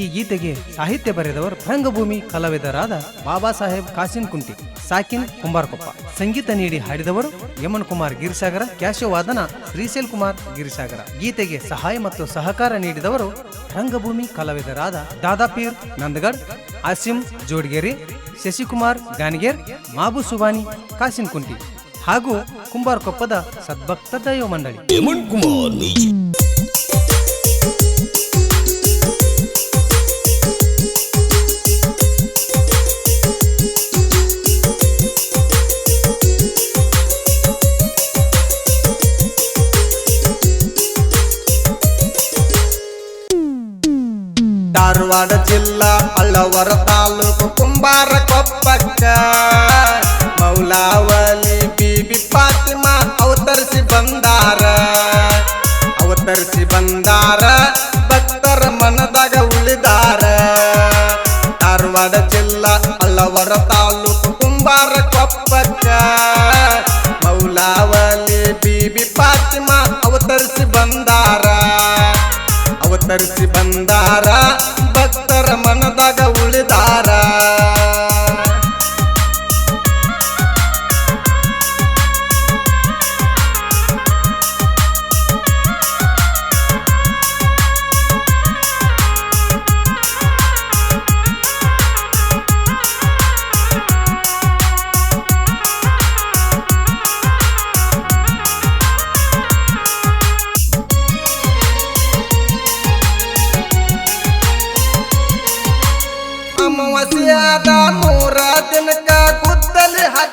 ಈ ಗೀತೆಗೆ ಸಾಹಿತ್ಯ ಬರೆದವರು ರಂಗಭೂಮಿ ಕಲಾವಿದರಾದ ಬಾಬಾ ಸಾಹೇಬ್ ಕಾಸಿನ್ ಕುಂಟಿ, ಸಾಕಿನ್ ಕುಂಬಾರಕೊಪ್ಪ. ಸಂಗೀತ ನೀಡಿ ಹಾಡಿದವರು ಯಮನ್ ಕುಮಾರ್ ಗಿರಿಸಾಗರ ಕ್ಯಾಶವಾದನ ಶ್ರೀಶೈಲ್ ಕುಮಾರ್ ಗಿರಿಸಾಗರ. ಗೀತೆಗೆ ಸಹಾಯ ಮತ್ತು ಸಹಕಾರ ನೀಡಿದವರು ರಂಗಭೂಮಿ ಕಲಾವಿದರಾದ ದಾದಾಪೀರ್ ನಂದಗಡ್, ಆಸಿಂ ಜೋಡ್ಗೇರಿ, ಶಶಿಕುಮಾರ್ ಗಾನಿಗೇರ್, ಮಾಬು ಸುಬಾನಿ ಕಾಸಿನ್ ಕುಂಟಿ ಹಾಗೂ ಕುಂಬಾರಕೊಪ್ಪದ ಸದ್ಭಕ್ತ ದೈವ ಮಂಡಳಿ. ಧಾರವಾಡ ಜಿಲ್ಲಾ ಅಳ್ಳವರ ತಾಲೂಕು ಕುಂಬಾರ ಕೊಪ್ಪಕ್ಕ ಮೌಲಾವಲಿ ಬಿಬಿ ಫಾತಿಮಾ ಅವತರಿಸಿ ಬಂದಾರ. ಅವತರಿಸಿ ಬಂದಾರ, ಭಕ್ತರ ಮನದಾಗ ಉಳಿದಾರ. ಧಾರವಾಡ ಜಿಲ್ಲಾ ಅಳ್ಳವರ ತಾಲೂಕು ಅವತರಿಸಿ ಬಂದಾರ.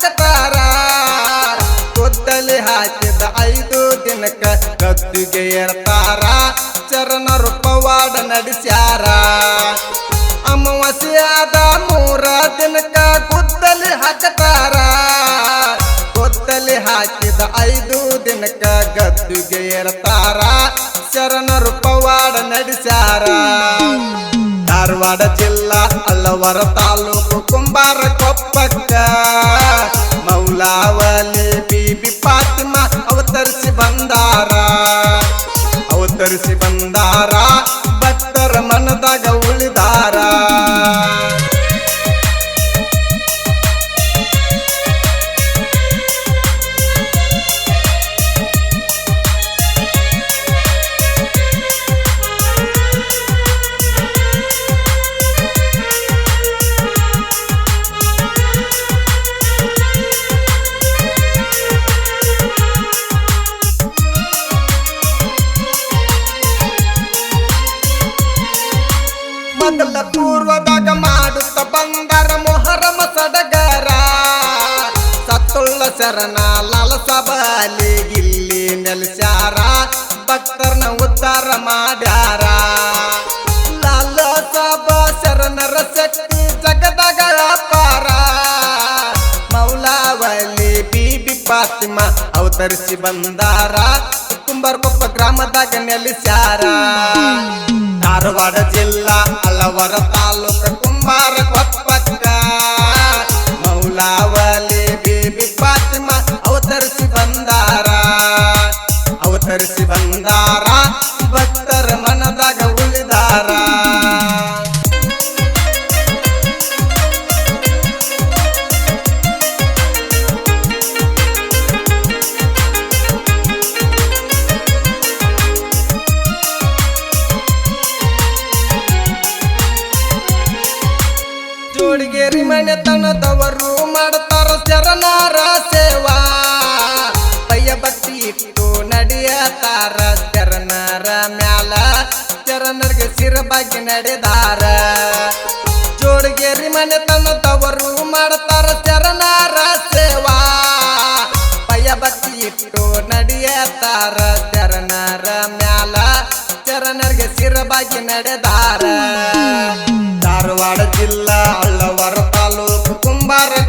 ಹಾಕತಾರ ಗುದ್ದಲಿ ಹಾಕಿದ ಐದು ದಿನಕ ಗದ್ದುಗೆ ಏರ್ತಾರ ಚರಣ ರೂಪವಾಡ ನಡೆಸ್ಯಾರ. ಅಮಾವಾಸ್ಯಾದ ಮೂರ ದಿನಕ ಗುದ್ದಲಿ ಹಚ್ಚತಾರ ಗುದ್ದಲಿ ಹಾಕಿದ ಐದು ದಿನಕ ಗದ್ದುಗೆ ಏರ್ತಾರ ಚರಣ ರೂಪವಾಡ ನಡೆಸ್ಯಾರ. ಧಾರವಾಡ ಜಿಲ್ಲಾ ಅಲ್ಲವರ ತಾಲೂಕು, ಕುಂಬಾರ, ಕೊಪ್ಪಕ್ಕ. ಮೌಲಾವಲಿ, ಬಿಬಿ ಪಾತ್ಮ ಅವತರಿಸಿ ಬಂದಾರ. ಅವತರಿಸಿ ಬಂದಾರ. ಭಕ್ತರ ಮನದಾಗ ಮೊದಲ ಪೂರ್ವದಾಗ ಮಾಡುತ್ತ ಬಂದರ ಮೊಹರಮ ಸಡಗರ ಸತ್ತುಳ್ಳ ಶರಣ ಲಾಲ ಸಬಲಿ ಇಲ್ಲಿ ನೆಲೆಸ್ಯಾರ. ಭಕ್ತರನ್ನ ಉದ್ಧಾರ ಮಾಡ್ಯಾರ. ಲಾಲ ಸಬ ಶರಣರ ಶಕ್ತಿ ಜಗದಾಗ ಅಪಾರ ಮೌಲಾವಲಿ ಬಿಬಿ ಪಾತಿಮ ಅವತರಿಸಿ ಬಂದಾರ. ಕುಂಬಾರಕೊಪ್ಪ ಗ್ರಾಮದಾಗ ನೆಲೆಸ್ಯಾರ. ಧಾರವಾಡ ಜಿಲ್ಲಾ ಅಳವರ ತಾಲೂಕು ಕುಂಬಾರ ಕೊಪ್ಪಕ್ಕ ಮನೆತನದವರು ಮಾಡ್ತಾರ ಶರಣರ ಸೇವಾ. ಭಯ ಭಕ್ತಿ ಇಟ್ಟು ನಡೆಯತಾರ ಶರಣರ ಮ್ಯಾಲ. ಶರಣರಿಗೆ ಸಿರಬಾಗಿ ನಡೆದಾರ. ಜೋಡಗೇರಿ ಮನೆತನದವರು ಮಾಡ್ತಾರ ಶರಣರ ಸೇವಾ. ಪಯ ಭಕ್ತಿ ಇಟ್ಟು ನಡೆಯತಾರ ಶರಣರ ಮ್ಯಾಲ. ಶರಣರಿಗೆ ಸಿರಬಾಗಿ ನಡೆದಾರ. ಧಾರವಾಡ ಜಿಲ್ಲಾ ಅಳ್ಳವರ ತಾಲೂಕು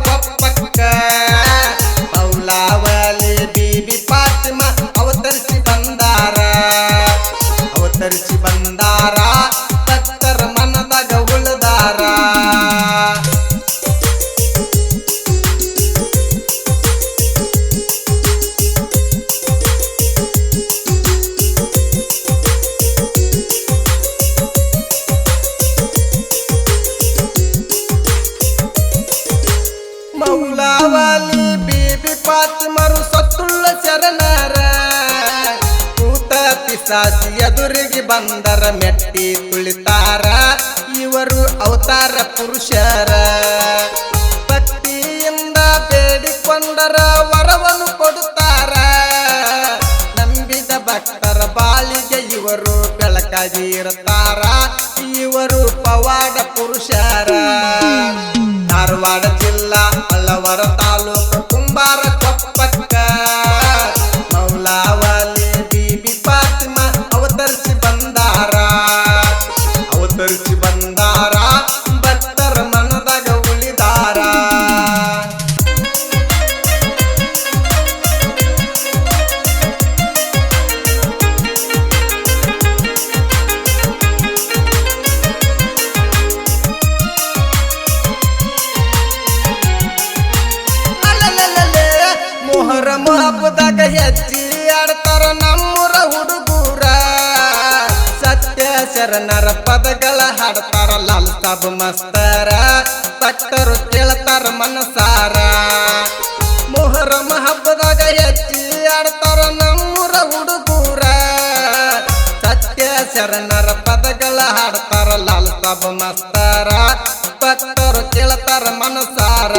ಪಿಸಾಸಿ ಎದುರಿಗೆ ಬಂದರ ಮೆಟ್ಟಿ ತುಳಿತಾರ. ಇವರು ಅವತಾರ ಪುರುಷರ. ಭಕ್ತಿಯಿಂದ ಬೇಡಿಕೊಂಡರ ವರವನ್ನು ಕೊಡುತ್ತಾರ. ನಂಬಿದ ಭಕ್ತರ ಬಾಳಿಗೆ ಇವರು ಬೆಳಕಾಗಿ ಇರುತ್ತಾರ. ಆಡ್ತಾರ ನಮ್ಮೂರ ಹುಡುಗೂರ. ಸತ್ಯ ಶರಣರ ಪದಗಳ ಹಾಡ್ತಾರ ಲಾಲ್ ಸಾಬ್ ಮಸ್ತರ. ಭಕ್ತರು ಕೇಳ್ತಾರ ಮನಸಾರ. ಮೊಹರಂ ಹಬ್ಬದಾಗ ಹೆಜ್ಜಿ ಆಡ್ತಾರ ನಮ್ಮೂರ ಹುಡುಗೂರ. ಸತ್ಯ ಶರಣರ ಪದಗಳ ಹಾಡ್ತಾರ ಲಾಲ್ ಸಾಬ್ ಮಸ್ತರ. ಭಕ್ತರು ಕೇಳ್ತಾರ ಮನಸಾರ.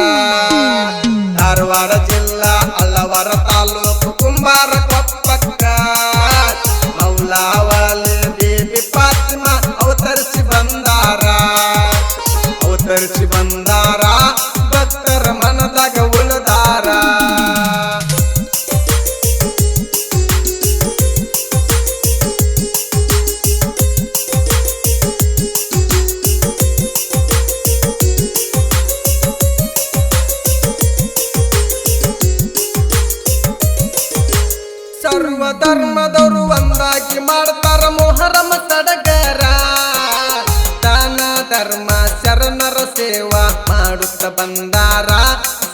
ಧರ್ಮ ಶರಣರ ಸೇವಾ ಮಾಡುತ್ತ ಬಂದಾರ.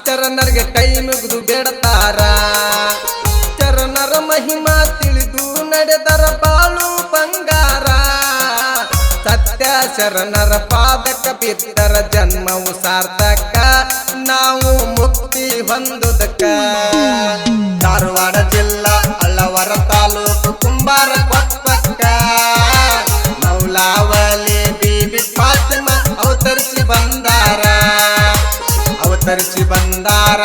ಶರಣರಿಗೆ ಕೈ ಮುಗಿದು ಬೇಡತಾರ. ಶರಣರ ಮಹಿಮಾ ತಿಳಿದು ನಡೆದರ ಬಾಳು ಬಂಗಾರ. ಸತ್ಯ ಶರಣರ ಪಾದಕ ಪಿತ್ತರ ಜನ್ಮವು ಸಾರ್ಥಕ. ನಾವು ಮುಕ್ತಿ ಹೊಂದುದಕ್ಕ. ಧಾರವಾಡ ಜಿಲ್ಲಾ ಅಳ್ಳವರ ತಾಲೂಕು ಕುಂಬಾರ ಕೊಪ್ಪಕ್ಕ. ಅವತರಿಸಿ ಬಂದಾರ ಅವತರಿಸಿ ಬಂದಾರ.